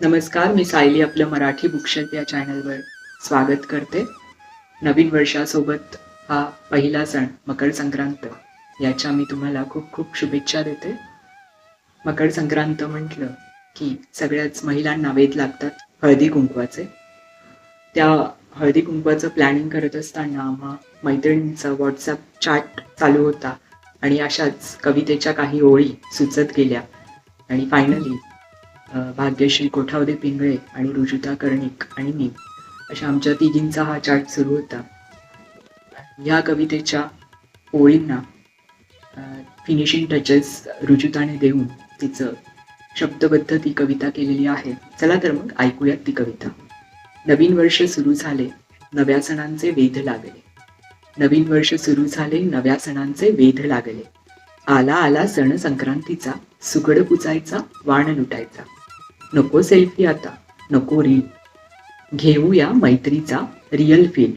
नमस्कार मी सायली आपलं मराठी बुकशेल्फ या चॅनलवर स्वागत करते. नवीन वर्षासोबत हा पहिला सण मकर संक्रांत. याच्या मी तुम्हाला खूप खूप शुभेच्छा देते. मकर संक्रांत म्हटलं की सगळ्याच महिलांना वेध लागतात हळदी कुंकवाचे. त्या हळदी कुंकवाचं प्लॅनिंग करत असताना आम्हा मैत्रिणींचा व्हॉट्सअप चॅट चालू होता आणि अशाच कवितेच्या काही ओळी सुचत गेल्या. आणि फायनली भाग्यश्री कोठावदे पिंगळे आणि रुजुता कर्णिक आणि मी. अशा आमच्या तिघींचा हा चाट सुरू होता. या कवितेच्या ओळींना फिनिशिंग टचेस रुजुताने देऊन तिचं शब्दबद्ध ती कविता केलेली आहे. चला तर मग ऐकूयात ती कविता. नवीन वर्ष सुरू झाले नव्या सणांचे वेध लागले. नवीन वर्ष सुरू झाले नव्या सणांचे वेध लागले. आला आला सण संक्रांतीचा सुगड पुचायचा वाण लुटायचा. नको सेल्फी आता नको रील घेऊया मैत्रीचा real feel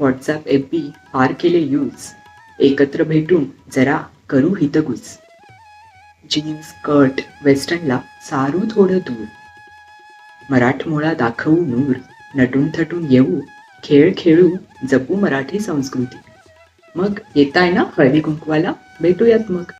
WhatsApp F B पार केले यूज एकत्र भेटून जरा करू हितगुज. जीन्स स्कर्ट वेस्टर्नला सारू थोडं दूर. मराठमोळा दाखवू नूर नटून थटून येऊ खेळ खेळू जपू मराठी संस्कृती. मग येताय ना हळदी कुंकवाला? भेटूयात मग.